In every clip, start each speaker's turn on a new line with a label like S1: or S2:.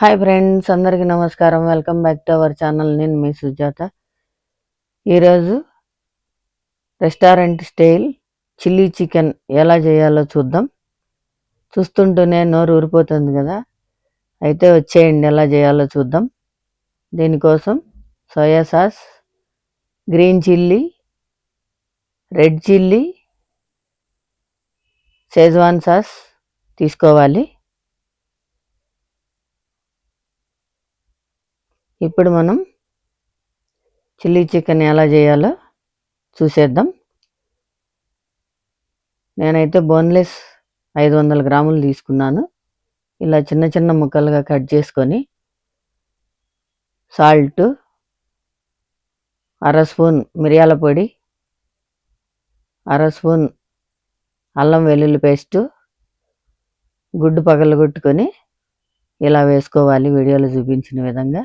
S1: Hi friends అందరికీ నమస్కారం. Welcome back to our channel నేను మీ సుజాత. ఈరోజు రెస్టారెంట్ స్టైల్ చిల్లీ చికెన్ ఎలా చేయాలో చూద్దాం. చూస్తుంటూనే నోరు ఊరిపోతుంది కదా. అయితే వచ్చేయండి ఎలా చేయాలో చూద్దాం. దీనికోసం soya sauce green chilli red chilli Schezwan sauce తీసుకోవాలి. ఇప్పుడు మనం చిల్లీ చికెన్ ఎలా చేయాలో చూసేద్దాం. నేనైతే బోన్లెస్ ఐదు వందల గ్రాములు తీసుకున్నాను. ఇలా చిన్న చిన్న ముక్కలుగా కట్ చేసుకొని సాల్ట్ అర స్పూన్ మిరియాల పొడి అర స్పూన్ అల్లం వెల్లుల్లి పేస్టు గుడ్డు పగలగొట్టుకొని ఇలా వేసుకోవాలి వీడియోలో చూపించిన విధంగా.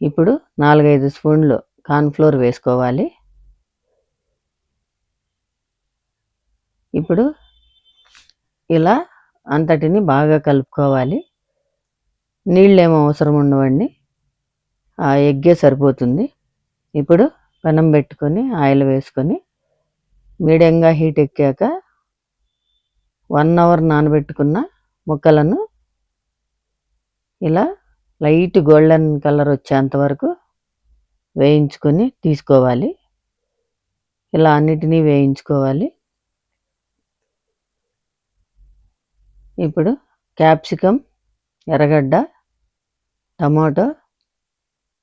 S1: ఇప్పుడు నాలుగైదు స్పూన్లు కార్న్ఫ్లోర్ వేసుకోవాలి. ఇప్పుడు ఇలా అంతటిని బాగా కలుపుకోవాలి. నీళ్ళు ఏమో అవసరం ఉండవండి. ఆ ఎగ్గే సరిపోతుంది. ఇప్పుడు పెనం పెట్టుకొని ఆయిల్ వేసుకొని మీడియంగా హీట్ ఎక్కాక వన్ అవర్ నానబెట్టుకున్న ముక్కలను ఇలా లైట్ గోల్డెన్ కలర్ వచ్చేంత వరకు వేయించుకొని తీసుకోవాలి. ఇలా అన్నిటినీ వేయించుకోవాలి. ఇప్పుడు క్యాప్సికమ్ ఎర్రగడ్డ టమాటో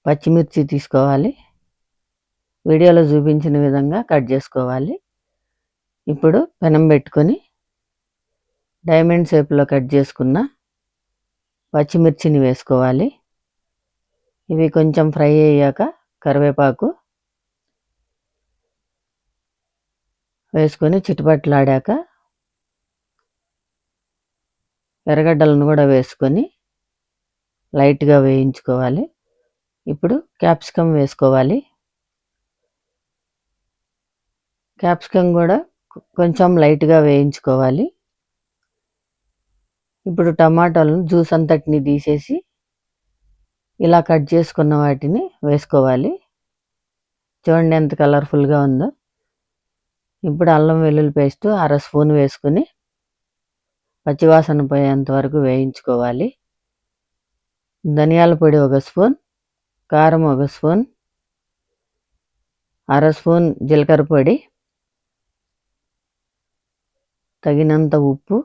S1: పచ్చిమిర్చి తీసుకోవాలి. వీడియోలో చూపించిన విధంగా కట్ చేసుకోవాలి. ఇప్పుడు పెనం పెట్టుకొని డైమండ్ షేప్లో కట్ చేసుకున్న పచ్చిమిర్చిని వేసుకోవాలి. ఇవి కొంచెం ఫ్రై అయ్యాక కరివేపాకు వేసుకొని చిట్టుపట్లాడాక ఎర్రగడ్డలను కూడా వేసుకొని లైట్గా వేయించుకోవాలి. ఇప్పుడు క్యాప్సికమ్ వేసుకోవాలి. క్యాప్సికమ్ కూడా కొంచెం లైట్గా వేయించుకోవాలి. ఇప్పుడు టమాటాలను జ్యూస్ అంతటిని తీసేసి ఇలా కట్ చేసుకున్న వాటిని వేసుకోవాలి. చూడండి ఎంత కలర్ఫుల్గా ఉందో. ఇప్పుడు అల్లం వెల్లుల్లి పేస్ట్ అర స్పూన్ వేసుకుని పచ్చివాసన పోయేంత వరకు వేయించుకోవాలి. ధనియాల పొడి ఒక స్పూన్ కారం ఒక స్పూన్ అర స్పూన్ జీలకర్ర పొడి తగినంత ఉప్పు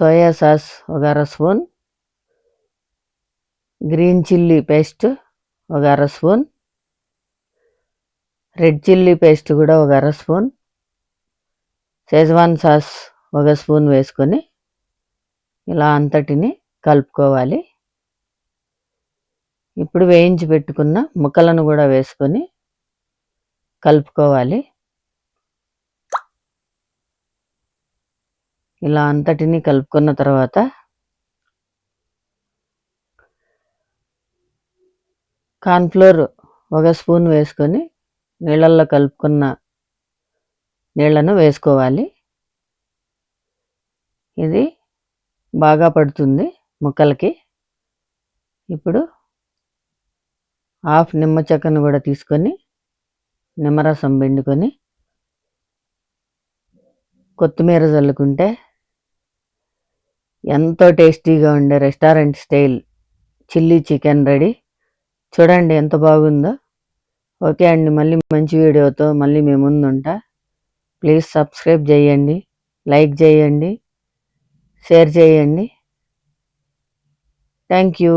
S1: సోయా సాస్ ఒక అర స్పూన్. గ్రీన్ చిల్లీ పేస్ట్ ఒక అర స్పూన్. రెడ్ చిల్లీ పేస్ట్ కూడా ఒక అర స్పూన్. షేజ్వాన్ సాస్ ఒక స్పూన్ వేసుకొని ఇలా అంతటిని కలుపుకోవాలి. ఇప్పుడు వేయించి పెట్టుకున్న ముక్కలను కూడా వేసుకొని కలుపుకోవాలి. ఇలా అంతటిని కలుపుకున్న తర్వాత కార్న్ఫ్లోర్ ఒక స్పూన్ వేసుకొని నీళ్ళల్లో కలుపుకున్న నీళ్ళను వేసుకోవాలి. ఇది బాగా పడుతుంది ముక్కలకి. ఇప్పుడు హాఫ్ నిమ్మ చెక్కను కూడా తీసుకొని నిమ్మరసం పిండుకొని కొత్తిమీర చల్లుకుంటే ఎంతో టేస్టీగా ఉండే restaurant style chilli chicken ready. చూడండి ఎంత బాగుందో. ఓకే అండి మళ్ళీ మంచి వీడియోతో మళ్ళీ మేము ముందుంటా. ప్లీజ్ సబ్స్క్రైబ్ చేయండి లైక్ చేయండి షేర్ చేయండి. Thank you.